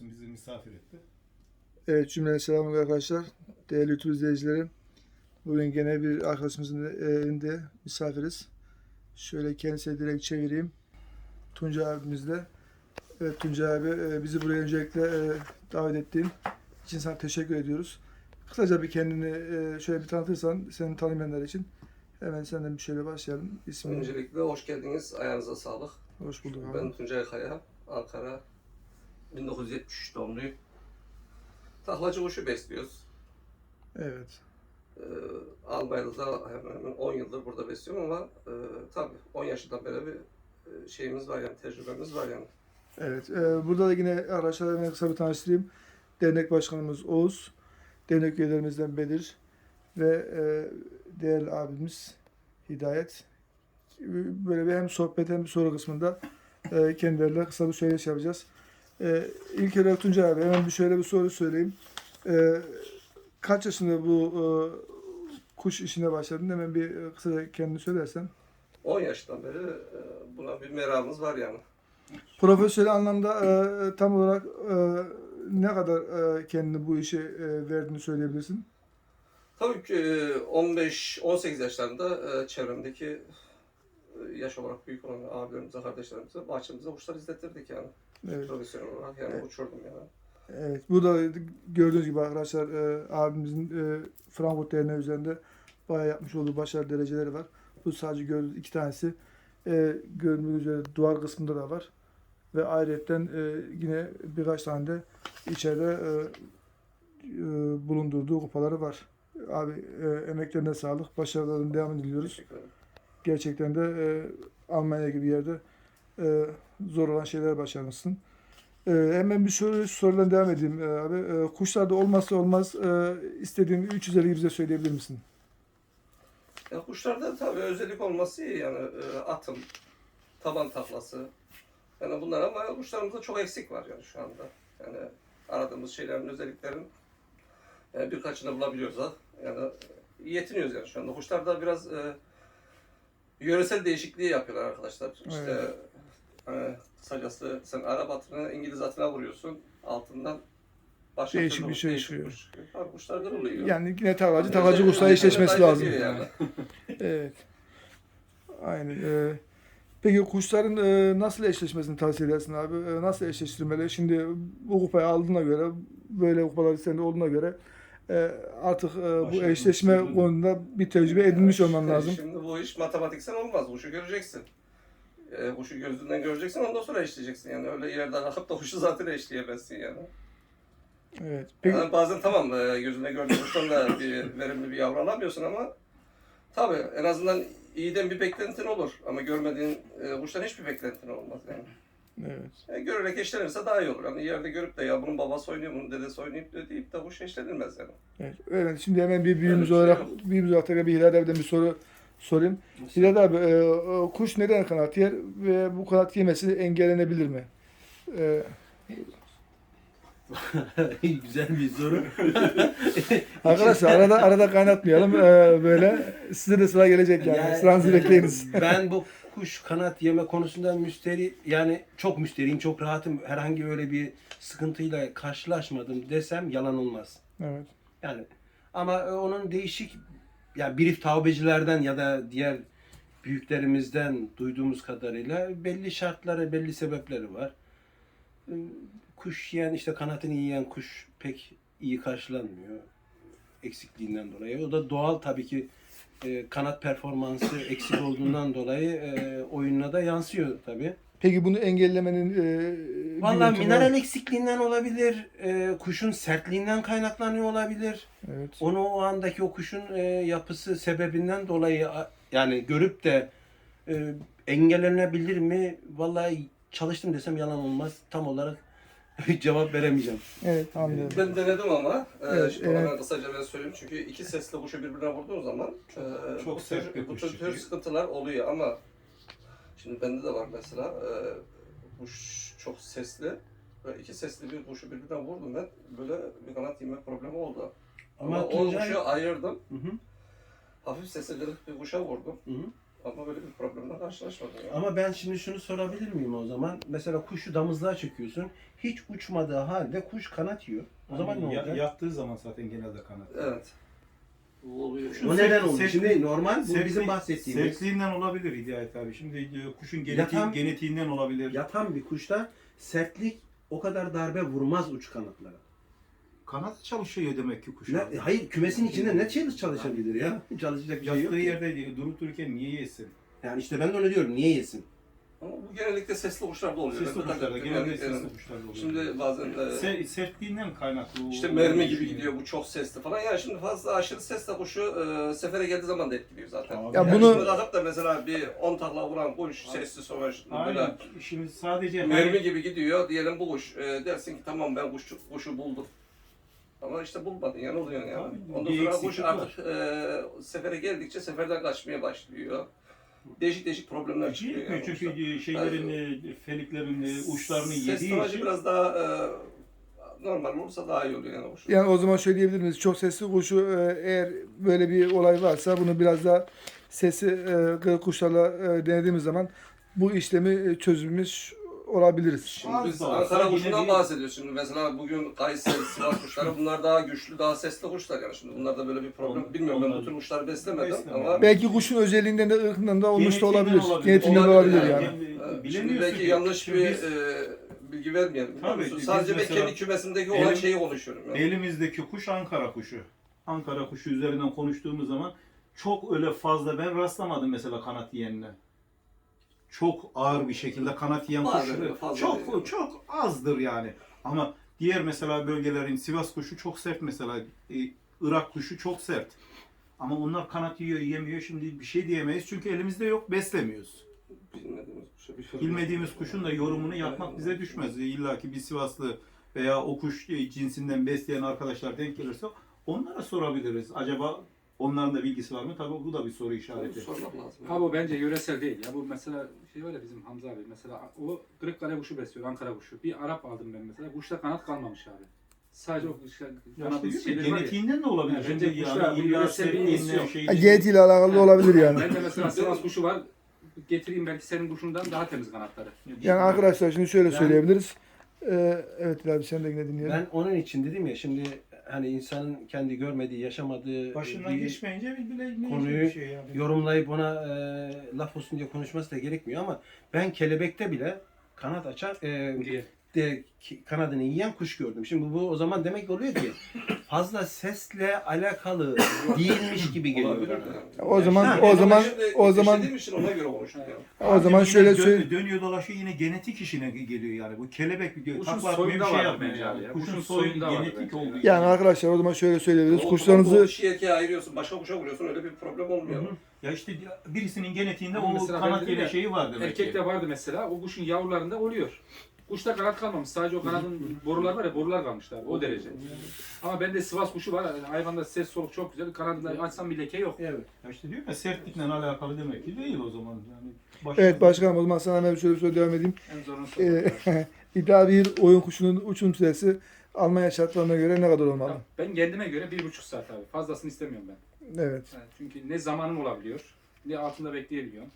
olsun bizi misafir etti. Evet cümlene selamlar arkadaşlar. Değerli YouTube izleyicilerim. Bugün gene bir arkadaşımızın evinde misafiriz. Şöyle kendisine direkt çevireyim. Tunca abimizle. Evet Tunca abi e, bizi buraya öncelikle e, davet ettiğin için sana teşekkür ediyoruz. Kısaca bir kendini e, şöyle bir tanıtırsan seni tanımayanlar için hemen senden bir şöyle başlayalım. İsmini Öncelikle hoş geldiniz. Ayağınıza sağlık. hoş bulduk abi. Ben Tuncay Kaya, Ankara. 1973 doğumluyum. Taklacı kuşu besliyoruz. Evet. Ee, Almanya'da hemen hemen 10 yıldır burada besliyorum ama e, tabii 10 yaşından beri bir e, şeyimiz var yani tecrübemiz var yani. Evet. e, burada da yine hemen kısa bir tanıştırayım. Dernek başkanımız Oğuz. Dernek üyelerimizden Bedir. Ve e, değerli abimiz Hidayet. Böyle bir hem sohbet hem soru kısmında e, kendileriyle kısa bir söyleşi yapacağız. E, ilk olarak Tuncay abi hemen bir şöyle bir soru söyleyeyim. E, kaç yaşında bu e, kuş işine başladın? Hemen bir e, kısaca kendini söylersen. 10 yaştan beri e, buna bir meramımız var yani. Profesyonel anlamda e, tam olarak e, ne kadar e, kendini bu işe e, verdiğini söyleyebilirsin? Tabii ki 15-18 yaşlarında e, çevremdeki e, yaş olarak büyük olan abilerimize, kardeşlerimize bahçemize kuşlar izlettirdik yani. Evet. Profesyonel olarak yani Evet. uçurdum yani. Evet. Bu da gördüğünüz gibi arkadaşlar e, abimizin e, Frankfurt Derneği üzerinde bayağı yapmış olduğu başarı dereceleri var. Bu sadece gördüğünüz iki tanesi. E, gördüğünüz üzere duvar kısmında da var. Ve ayrıca e, yine birkaç tane de içeride e, e, bulundurduğu kupaları var. Abi e, emeklerine sağlık. Başarıların devamını diliyoruz. Gerçekten de e, Almanya gibi yerde e, zor olan şeyler başarmışsın. E, hemen bir soru sorudan devam edeyim e, abi. E, kuşlarda olmazsa olmaz e, istediğin 3 üzeri bize söyleyebilir misin? Ya kuşlarda tabii özellik olması iyi yani e, atım, taban taklası. Yani bunlar ama kuşlarımızda çok eksik var yani şu anda. Yani aradığımız şeylerin özelliklerin yani birkaçını bulabiliyoruz ha. Yani yetiniyoruz yani şu anda. Kuşlarda biraz e, yöresel değişikliği yapıyorlar arkadaşlar. İşte Evet. Hani kısacası sen Arap atını İngiliz atına vuruyorsun. Altından başka Değişik bir şey çıkıyor. çıkıyor. Tabii kuşlarda oluyor. Yani yine tavlacı özel- kuşla eşleşmesi lazım. yani. Evet. Aynen. E, peki kuşların e, nasıl eşleşmesini tavsiye edersin abi? E, nasıl eşleştirmeli? Şimdi bu kupayı aldığına göre, böyle kupalar sende olduğuna göre e, artık e, bu Başarılı eşleşme bir- konuda bir tecrübe edinmiş olman lazım. Şimdi bu iş matematiksel olmaz. Kuşu göreceksin. E, kuşu gözünden göreceksin ondan sonra eşleyeceksin. Yani öyle yerden akıp da kuşu zaten eşleyemezsin yani. Evet. Peki Yani bazen tamam e, gözünde gördüğün kuştan da bir verimli bir yavru alamıyorsun ama tabii en azından iyiden bir beklentin olur. Ama görmediğin e, kuştan hiçbir beklentin olmaz yani. evet. E, görerek eşlenirse daha iyi olur. Hani yerde görüp de ya bunun babası oynuyor, bunun dedesi oynuyor de deyip de kuş eşlenilmez yani. Evet. Öyle. Şimdi hemen bir büyüğümüz bir şey olarak yok. büyüğümüz olarak bir Hilal abiden bir soru sorayım. Hilal abi e, kuş neden kanat yer ve bu kanat yemesi engellenebilir mi? E, Güzel bir soru. arkadaşlar arada arada kaynatmayalım e, böyle. Size de sıra gelecek yani. Yani, Sıranızı e, bekleyiniz. Ben bu kuş kanat yeme konusunda müsteri yani çok müsteriyim, çok rahatım. Herhangi öyle bir sıkıntıyla karşılaşmadım desem yalan olmaz. Evet. Yani ama e, onun değişik ya birif tavbecilerden ya da diğer büyüklerimizden duyduğumuz kadarıyla belli şartları, belli sebepleri var. E, Kuş yiyen işte kanatını yiyen kuş pek iyi karşılanmıyor eksikliğinden dolayı. O da doğal tabii ki e, kanat performansı eksik olduğundan dolayı e, oyununa da yansıyor tabii. Peki bunu engellemenin e, var mineral eksikliğinden olabilir, e, kuşun sertliğinden kaynaklanıyor olabilir. Evet. Onu o andaki o kuşun e, yapısı sebebinden dolayı a- yani görüp de e, engellenebilir mi? Vallahi çalıştım desem yalan olmaz. Tam olarak cevap veremeyeceğim. Evet anlıyorum. Ben denedim ama. E, Evet, şimdi evet. ona kısaca ben söyleyeyim. Çünkü iki sesli kuşu birbirine vurduğun zaman Çok- e, çok bu sert bir tür, bu kuş tür, tür çıkıyor. sıkıntılar oluyor ama şimdi bende de var mesela e, kuş çok sesli ve iki sesli bir kuşu birbirine vurdum ben böyle bir kanat yeme problemi oldu. Ama, Ama o Tuncay- kuşu ayırdım. Hı hı, Hafif sesli bir kuşa vurdum. hı hı. Ama böyle bir problemle karşılaşmadım. Yani. Ama ben şimdi şunu sorabilir miyim o zaman? Mesela kuşu damızlığa çekiyorsun. Hiç uçmadığı halde kuş kanat yiyor. O zaman ne Ya- olacak? Yattığı zaman zaten genelde kanat. Evet. Oluyor. Şu o neden oldu? Şimdi normal bu bizim bahsettiğimiz Sertliğinden olabilir Hidayet abi. Şimdi e, kuşun genetiği, Yatan- genetiğinden olabilir. yatan bir kuşta sertlik o kadar darbe vurmaz uç kanatlara. Kanat çalışıyor demek ki kuş. Ne, hayır kümesin içinde ne çalış çalışabilir ya? Çalışacak bir şey yok. Ki. yerde durup dururken niye yesin? Yani işte ben de onu diyorum. Niye yesin? Ama bu genellikle sesli kuşlarda oluyor. Sesli kuşlarda. Yani, sesli kuşlarda oluyor. Şimdi bazen e, Se- sertliğinden kaynaklı. işte mermi gibi gidiyor bu çok sesli falan. Yani şimdi fazla aşırı sesle kuşu e, sefere geldiği zaman da etkiliyor zaten. Abi. Ya yani bunu- şimdi kalkıp da mesela bir 10 takla vuran kuş sesli böyle Aynen. Şimdi sadece mermi gibi gidiyor. Diyelim bu kuş e, dersin ki tamam ben kuşu, kuşu buldum. Ama işte bulmadın yani oluyor yani. Tabii, Ondan bir sonra eksiklik kuş artık e, sefere geldikçe seferden kaçmaya başlıyor. Değişik değişik problemler çıkıyor. Yani çünkü kuşta. e, şeylerin, feliklerin e, uçlarını Ses yediği için biraz daha e, normal olursa daha iyi oluyor yani kuşun. Yani o zaman şöyle diyebilir miyiz? Çok sesli kuşu e, eğer böyle bir olay varsa bunu biraz daha sesi e, kırık kuşlarla e, denediğimiz zaman bu işlemi e, çözülmüş olabiliriz. Şimdi biz Ankara kuşundan bir- bahsediyoruz şimdi. Mesela bugün Kayseri, Sivas kuşları bunlar daha güçlü, daha sesli kuşlar yani. Şimdi bunlarda böyle bir problem On- bilmiyorum. Ben bu tür kuşları beslemedim Beslemedim. ama Belki kuşun özelliğinden de ırkından da olmuş da olabilir. olabilir. Genetiğinden de Olabilir olabilir yani. yani. Şimdi belki ki. yanlış Şimdi bir biz- e, bilgi vermeyelim. Tabii, biz Sadece ben mesela- kendi kümesimdeki olan Elim- şeyi konuşuyorum. Yani. Elimizdeki kuş Ankara kuşu. Ankara kuşu üzerinden konuştuğumuz zaman çok öyle fazla ben rastlamadım mesela kanat yiyenine. Çok ağır bir şekilde kanat yiyen Bazen kuş öyle fazla çok değil. çok azdır yani. Ama diğer mesela bölgelerin Sivas kuşu çok sert mesela. e, Irak kuşu çok sert. Ama onlar kanat yiyor yemiyor şimdi bir şey diyemeyiz çünkü elimizde yok beslemiyoruz. Bilmediğimiz kuşa bir şey Bilmediğimiz kuşun da yorumunu yapmak bize düşmez. İlla ki bir Sivaslı veya o kuş e, cinsinden besleyen arkadaşlar denk gelirse onlara sorabiliriz. Acaba onların da bilgisi var mı? Tabii bu da bir soru işareti. Sormak lazım. Abi o bence yöresel değil ya. Bu mesela şey var ya bizim Hamza abi mesela o Kırıkkale kuşu besliyor, Ankara kuşu. Bir Arap aldım ben mesela. Kuşta kanat kalmamış abi. Sadece o Ya kanadın işte şeyleri var ya. genetiğinden de olabilir. Ya Şimdi bence kuşlar yani bu illa yöresel bir sertliğinden ilgisi yok. şey Ha, Genetiğiyle alakalı da olabilir yani. Ben de mesela Sivas kuşu var. Getireyim belki senin kuşundan daha temiz kanatları. Yani arkadaşlar şimdi şöyle Yani- söyleyebiliriz. Ee, evet abi sen de yine dinleyelim. Ben onun için dedim ya şimdi hani insanın kendi görmediği, yaşamadığı Başından bir geçmeyince bile ne konuyu bir şey yani. yorumlayıp ona e, laf olsun diye konuşması da gerekmiyor ama ben kelebekte bile kanat açar e, diye. De kanadını yiyen kuş gördüm. Şimdi bu o zaman demek oluyor ki fazla sesle alakalı değilmiş gibi geliyor bana. O zaman Ha, o zaman o zaman işlediğim için ona göre konuştuk o zaman Yine şöyle söyle. dönüyor dolaşıyor yine genetik işine geliyor yani. Bu kelebek bir Kuşun takla atmıyor soyunda bir şey yapmıyor bence yani. abi ya. Kuşun Kuşun soyu soyunda genetik bence. olduğu için. Yani arkadaşlar o zaman şöyle söyleyebiliriz. O- o Kuşlarınızı dişi erkeğe ayırıyorsun, başka kuşa vuruyorsun öyle bir problem olmuyor. Hı hı. Ya işte birisinin genetiğinde Ama o mesela kanat dedim şeyi var demek ki. Erkekte vardı mesela. O kuşun yavrularında oluyor. Kuşta kanat kalmamış. Sadece o kanadın borular var ya borular kalmışlar. O derece. Ama bende Sivas kuşu var. Yani hayvanda ses soluk çok güzel. Kanadında açsam bir leke yok. Evet. Ya işte diyor ya sertlikle alakalı demek ki değil o zaman. Yani başka- Evet başkanım o zaman sana hemen şöyle bir soru devam edeyim. En zorunu Ee. İddia bir oyun kuşunun uçum süresi Almanya şartlarına göre ne kadar olmalı? Ben kendime göre bir buçuk saat abi. Fazlasını istemiyorum ben. Evet. Yani çünkü ne zamanım olabiliyor, ne altında bekleyebiliyorum.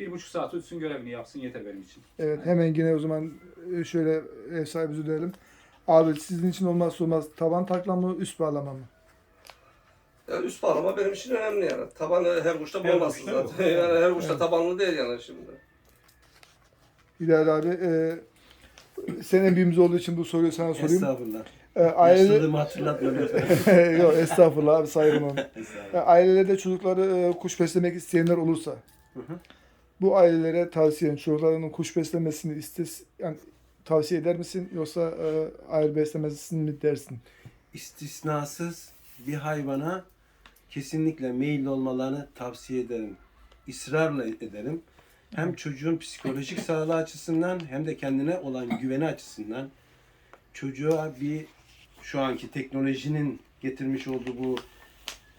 Bir buçuk saat uçsun görevini yapsın yeter benim için. Evet hemen yine o zaman e, şöyle ev sahibimize dönelim. Abi sizin için olmazsa olmaz taban takla mı üst bağlama mı? Yani üst bağlama benim için önemli yani. Tabanı her kuşta Her bulamazsın kuşta zaten. yani her kuşta Evet. tabanlı değil yani şimdi. İdare abi e, senin en büyüğümüz olduğu için bu soruyu sana sorayım. Estağfurullah. E, aile... Yaşlılığımı hatırlatma lütfen. Yok estağfurullah abi saygım onu. Estağfurullah. E, ailelerde çocukları e, kuş beslemek isteyenler olursa Hı hı. Bu ailelere tavsiyen çocuklarının kuş beslemesini istes yani tavsiye eder misin yoksa e, aile beslemesini mi dersin? istisnasız bir hayvana kesinlikle meyilli olmalarını tavsiye ederim. İsrarla ederim. Hem çocuğun psikolojik sağlığı açısından hem de kendine olan güveni açısından çocuğa bir şu anki teknolojinin getirmiş olduğu bu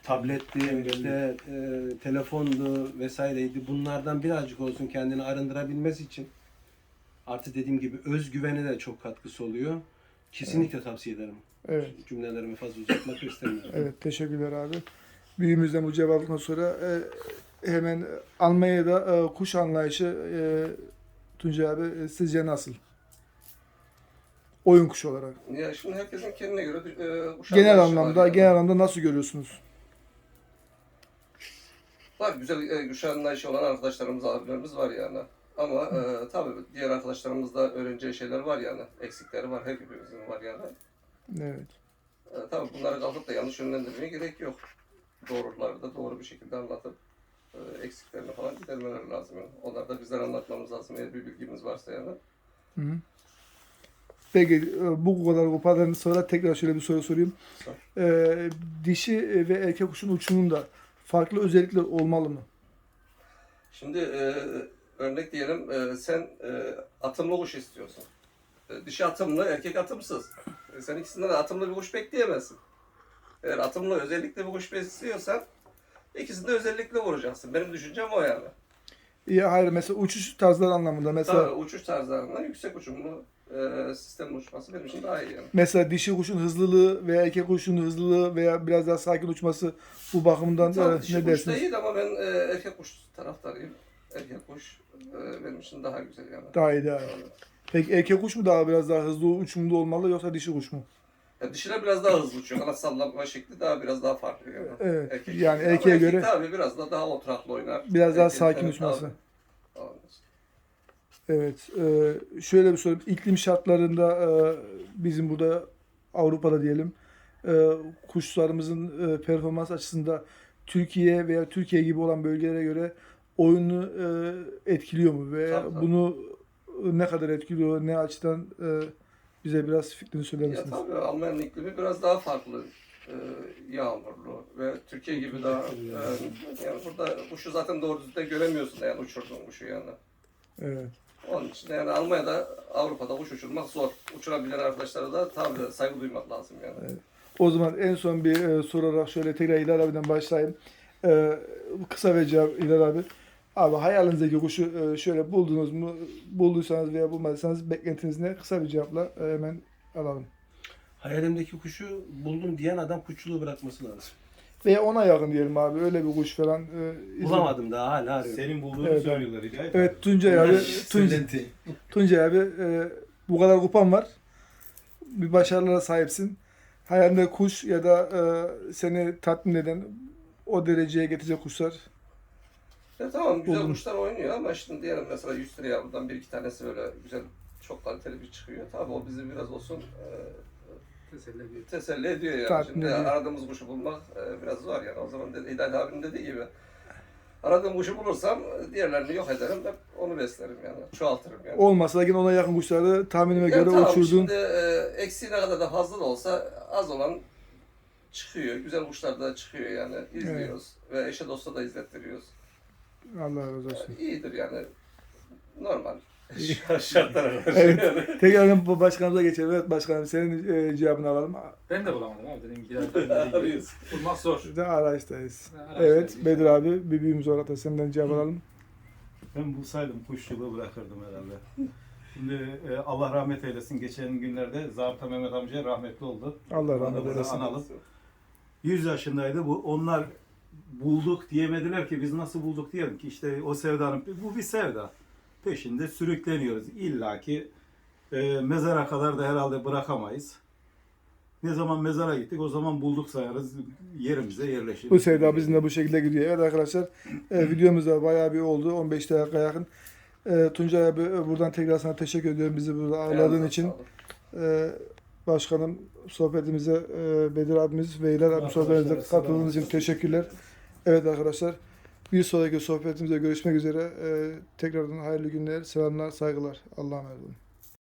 tabletti, işte, e, telefondu vesaireydi. Bunlardan birazcık olsun kendini arındırabilmesi için artı dediğim gibi özgüvene de çok katkısı oluyor. Kesinlikle tavsiye ederim. Evet. Cümlelerimi fazla uzatmak istemiyorum. Evet teşekkürler abi. Büyüğümüzden bu cevaptan sonra e, hemen Almanya'da e, kuş anlayışı e, Tuncay abi e, sizce nasıl? Oyun kuşu olarak. Ya şimdi herkesin kendine göre e, kuş Genel var anlamda, yani. genel anlamda nasıl görüyorsunuz? Var güzel e, kuş anlayışı olan arkadaşlarımız, abilerimiz var yani. Ama e, tabii diğer arkadaşlarımızda öğreneceği şeyler var yani. Eksikleri var, hepimizin var yani. Evet. E, tabii bunları kalkıp da yanlış yönlendirmeye gerek yok. Doğruları da doğru bir şekilde anlatıp e, eksiklerini falan gidermeleri lazım. Yani. Onları da bizden anlatmamız lazım eğer bir bilgimiz varsa yani. Hı hı. Peki e, bu kadar kupadan sonra tekrar şöyle bir soru sorayım. Sor. E, dişi ve erkek kuşun uçumunda farklı özellikler olmalı mı? Şimdi e, örnek diyelim e, sen e, atımlı kuş istiyorsun. E, dişi atımlı, erkek atımsız. E, sen ikisinden de atımlı bir kuş bekleyemezsin. Eğer atımlı özellikle bir kuş besliyorsan ikisini de özellikle vuracaksın. Benim düşüncem o yani. Ya hayır mesela uçuş tarzları anlamında mesela Tabii uçuş tarzlarından yüksek uçumlu e, sistem uçması benim için daha iyi yani. mesela dişi kuşun hızlılığı veya erkek kuşun hızlılığı veya biraz daha sakin uçması bu bakımdan Tabii e, dişi ne kuş da dersiniz? iyi ama ben e, erkek kuş taraftarıyım. Erkek kuş e, benim için daha güzel yani. Daha iyi daha iyi. Peki erkek kuş mu daha biraz daha hızlı uçumlu olmalı yoksa dişi kuş mu? Ya dişiler biraz daha hızlı uçuyor. Kanat sallanma şekli daha biraz daha farklı. Yani. Evet. Yani Ama erkeğe erkek göre Tabii biraz da daha oturaklı oynar. biraz daha Erkek- sakin evet, uçması. tabii. Evet. e, şöyle bir soru. İklim şartlarında e, bizim burada Avrupa'da diyelim e, kuşlarımızın e, performans açısında Türkiye veya Türkiye gibi olan bölgelere göre oyunu e, etkiliyor mu? Ve Tabii, tabii. bunu ne kadar etkiliyor? Ne açıdan e, bize biraz fikrini söyler Ya misiniz? tabii Alman iklimi biraz daha farklı. Yağmurlu ve Türkiye gibi daha e, yani burada kuşu zaten doğru düzgün göremiyorsun yani uçurduğun kuşu yani. Evet. Onun için yani Almanya'da Avrupa'da kuş uçurmak zor. Uçurabilen arkadaşlara da tabii saygı duymak lazım yani. O zaman en son bir e, sorarak şöyle tekrar Hilal abiden başlayayım. E, kısa ve cevap Hilal abi. Abi hayalinizdeki kuşu e, şöyle buldunuz mu? Bulduysanız veya bulmadıysanız beklentiniz ne? Kısa bir cevapla e, hemen alalım. Hayalimdeki kuşu buldum diyen adam kuşçuluğu bırakması lazım. Veya ona yakın diyelim abi. Öyle bir kuş falan. E, Bulamadım daha hala arıyorum. Senin bulduğunu Evet, söylüyorlar İlay. Evet Tuncay abi. Tuncay, Söylenti. Tuncay abi e, bu kadar kupan var. Bir başarılara sahipsin. Hayalinde kuş ya da e, seni tatmin eden o dereceye getirecek kuşlar Ya tamam güzel Buldum. kuşlar oynuyor ama şimdi diyelim mesela 100 liraya buradan bir iki tanesi böyle güzel çok kaliteli bir çıkıyor. Tabii o bizi biraz olsun e, Teselli ediyor. teselli ediyor yani. Tatmin Şimdi ediyor. aradığımız kuşu bulmak e, biraz zor yani. O zaman dedi, Hidayet abinin dediği gibi. Aradığım kuşu bulursam e, diğerlerini yok ederim ve onu beslerim yani. Çoğaltırım yani. olmasa da yine ona yakın kuşları tahminime göre tamam, uçurdun. Şimdi e, eksiği ne kadar da fazla da olsa az olan çıkıyor. Güzel kuşlar da çıkıyor yani. İzliyoruz. Ve eşe dosta da izlettiriyoruz. Allah razı olsun. İyidir yani. Normal. Şartlara karşı Evet. Tekrar bu başkanımıza geçelim. Evet başkanım senin e, cevabını alalım. Ben de bulamadım abi abi dediği gibi. Bulmak zor. De araçtayız. Araçtayız. Evet Bedir abi bir büyüğümüz olarak da senden cevap alalım. Ben bulsaydım kuşçuluğu bırakırdım herhalde. Şimdi e, Allah rahmet eylesin. Geçen günlerde Zabıta Mehmet amca rahmetli oldu. Allah rahmet eylesin. analım. 100 yaşındaydı. Bu onlar bulduk diyemediler ki biz nasıl bulduk diyelim ki işte o sevdanın bu bir sevda. Peşinde sürükleniyoruz. İlla ki e, mezara kadar da herhalde bırakamayız. Ne zaman mezara gittik o zaman bulduk sayarız yerimize yerleşir. Bu sevda bizimle bu şekilde gidiyor. Evet arkadaşlar e, videomuz da bayağı bir oldu. 15 dakika yakın. E, Tuncay abi e, buradan tekrar sana teşekkür ediyorum bizi burada ağırladığın için. E, başkanım sohbetimize e, Bedir abimiz ve İlhan abi sohbetimize katıldığınız için teşekkürler. Evet arkadaşlar bir sonraki sohbetimizde görüşmek üzere. E, tekrardan hayırlı günler, selamlar, saygılar. Allah'a emanet olun.